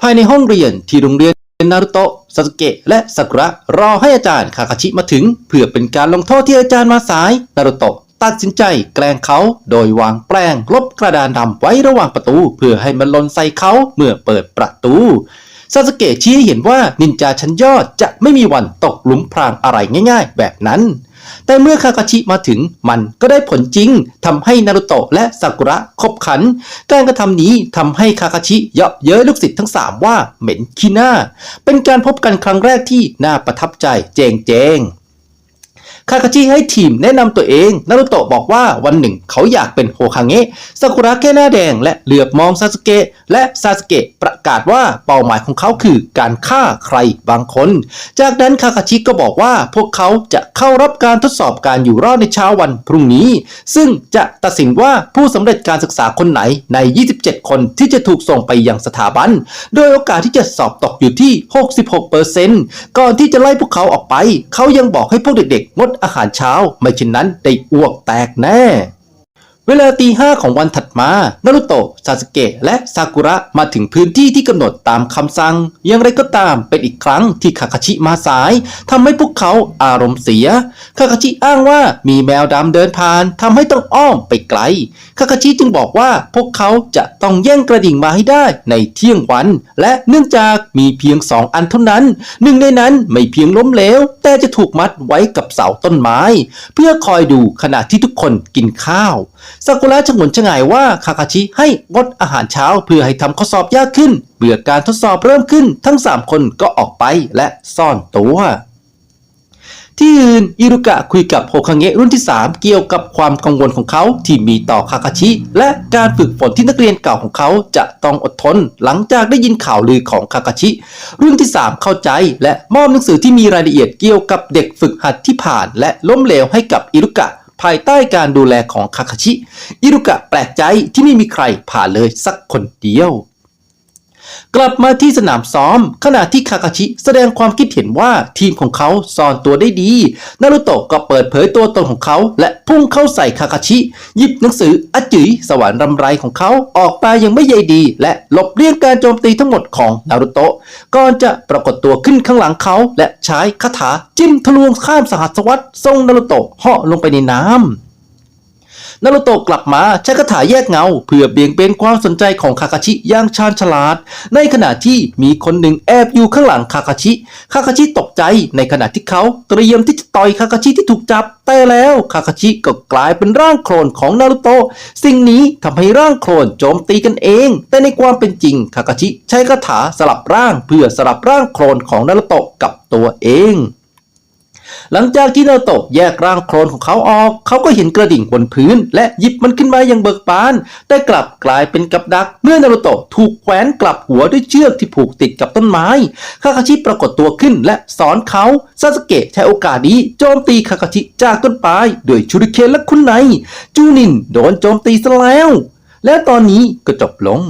ภายในห้องเรียนที่โรงเรียนนารุโตะซาสึเกะและซากุระรอให้อาจารย์คาคาชิมาถึง เพื่อเป็นการลงโทษที่อาจารย์มาสายนารุโตะตัดสินใจแกล้งเขาโดยวางแปลงลบกระดานดำไว้ระหว่างประตู เพื่อให้มันหล่นใส่เขาเมื่อเปิดประตู ซาสเกะชี้ให้เห็นว่านินจาชั้นยอดจะไม่มีวันตกหลุมพรางอะไรง่าย ๆ แบบนั้น แต่เมื่อคาคาชิมาถึงมันก็ได้ผลจริงทำให้นารุโตะและซากุระคบขัน การกระทำนี้ทำให้คาคาชิเยาะเย้ยลูกศิษย์ทั้ง 3 ว่าเหม็นขี้หน้า เป็นการพบกันครั้งแรกที่น่าประทับใจเจงเจง คาคาชิให้ทีมแนะนำตัวเองนารุโตะบอกว่าวันหนึ่งเขาอยากเป็นโฮคาเงะซากุระแค่หน้าแดงและเหลือบมองซาสเกะและซาสเกะประกาศว่าเป้าหมายของเขาคือการฆ่าใครบางคน จากนั้นคาคาชิก็บอกว่าพวกเขาจะเข้ารับการทดสอบการอยู่รอดในเช้าวันพรุ่งนี้ ซึ่งจะตัดสินว่าผู้สำเร็จการศึกษาคนไหนใน 27 คนที่จะถูกส่งไปยังสถาบัน โดยโอกาสที่จะสอบตกอยู่ที่ 66%ก่อนที่จะไล่พวกเขาออกไป เขายังบอกให้พวกเด็กๆงดอาหารเช้า ไม่เช่นนั้นได้อ้วกแตกแน่ เวลาตีห้าของวันถัดมา นารุโตะ ซาสเกะ และซากุระมาถึงพื้นที่ที่กำหนดตามคำสั่ง อย่างไรก็ตามเป็นอีกครั้งที่คาคาชิมาสายทำให้พวกเขาอารมณ์เสีย คาคาชิอ้างว่ามีแมวดำเดินผ่านทำให้ต้องอ้อมไปไกล คาคาชิจึงบอกว่าพวกเขาจะต้องแย่งกระดิ่งมาให้ได้ในเที่ยงวัน และเนื่องจากมีเพียงสองอันเท่านั้น หนึ่งในนั้นไม่เพียงล้มเหลว แต่จะถูกมัดไว้กับเสาต้นไม้ เพื่อคอยดูขณะที่ทุกคนกินข้าว ซากุระฉงนฉงายว่าคาคาชิให้งดอาหารเช้าเพื่อให้ทำข้อสอบยากขึ้น เบื่อการทดสอบเริ่มขึ้น ทั้ง 3 คนก็ออกไปและซ่อนตัวที่อื่นอิรุกะคุยกับโฮคังเงะรุ่นที่ 3 เกี่ยวกับความกังวลของเขาที่มีต่อคาคาชิ และการฝึกฝนที่นักเรียนเก่าของเขาจะต้องอดทน หลังจากได้ยินข่าวลือของคาคาชิ รุ่นที่ 3 เข้าใจและมอบหนังสือที่มีรายละเอียดเกี่ยวกับเด็กฝึกหัดที่ผ่าน และล้มเหลวให้กับอิรุกะ ภายใต้การดูแลของคาคาชิ อิรุกะแปลกใจที่ไม่มีใครผ่านเลยสักคนเดียว กลับมาที่สนามซ้อม ขณะที่คาคาชิแสดงความคิดเห็นว่าทีมของเขาซ่อนตัวได้ดี นารุโตะก็เปิดเผยตัวตนของเขา และพุ่งเข้าใส่คาคาชิ หยิบหนังสืออจิสวรรค์รำไรของเขาออกมายังไม่ใยดี และหลบเลี่ยงการโจมตีทั้งหมดของนารุโตะก่อนจะปรากฏตัวขึ้นข้างหลังเขา และใช้คาถาจิ้มทะลวงข้ามสหัสวรรษทรงนารุโตะเหาะลงไปในน้ำ นารุโตะกลับมาใช้คาถาแยกเงา เพื่อเบี่ยงเบนความสนใจของคาคาชิอย่างชาญฉลาด ในขณะที่มีคนหนึ่งแอบอยู่ข้างหลังคาคาชิ คาคาชิตกใจในขณะที่เขาเตรียมที่จะต่อยคาคาชิที่ถูกจับแต่แล้วคาคาชิก็กลายเป็นร่างโคลนของนารุโตะสิ่งนี้ทำให้ร่างโคลนโจมตีกันเอง แต่ในความเป็นจริงคาคาชิใช้คาถาสลับร่างเพื่อสลับร่างโคลนของนารุโตะกับตัวเอง หลังจากที่นาโตะแยกร่างโคลนของเขาออก เขาก็เห็นกระดิ่งบนพื้น และหยิบมันขึ้นมาอย่างเบิกบาน แต่กลับกลายเป็นกับดัก เมื่อนาโตะถูกแขวนกลับหัวด้วยเชือกที่ผูกติดกับต้นไม้คาคาชิปรากฏตัวขึ้นและสอนเขาซาสเกะใช้โอกาสนี้โจมตีคาคาชิจากต้นปลายด้วยชูริเคนและคุณไนจูนินโดนโจมตีซะแล้ว และตอนนี้ก็จบลง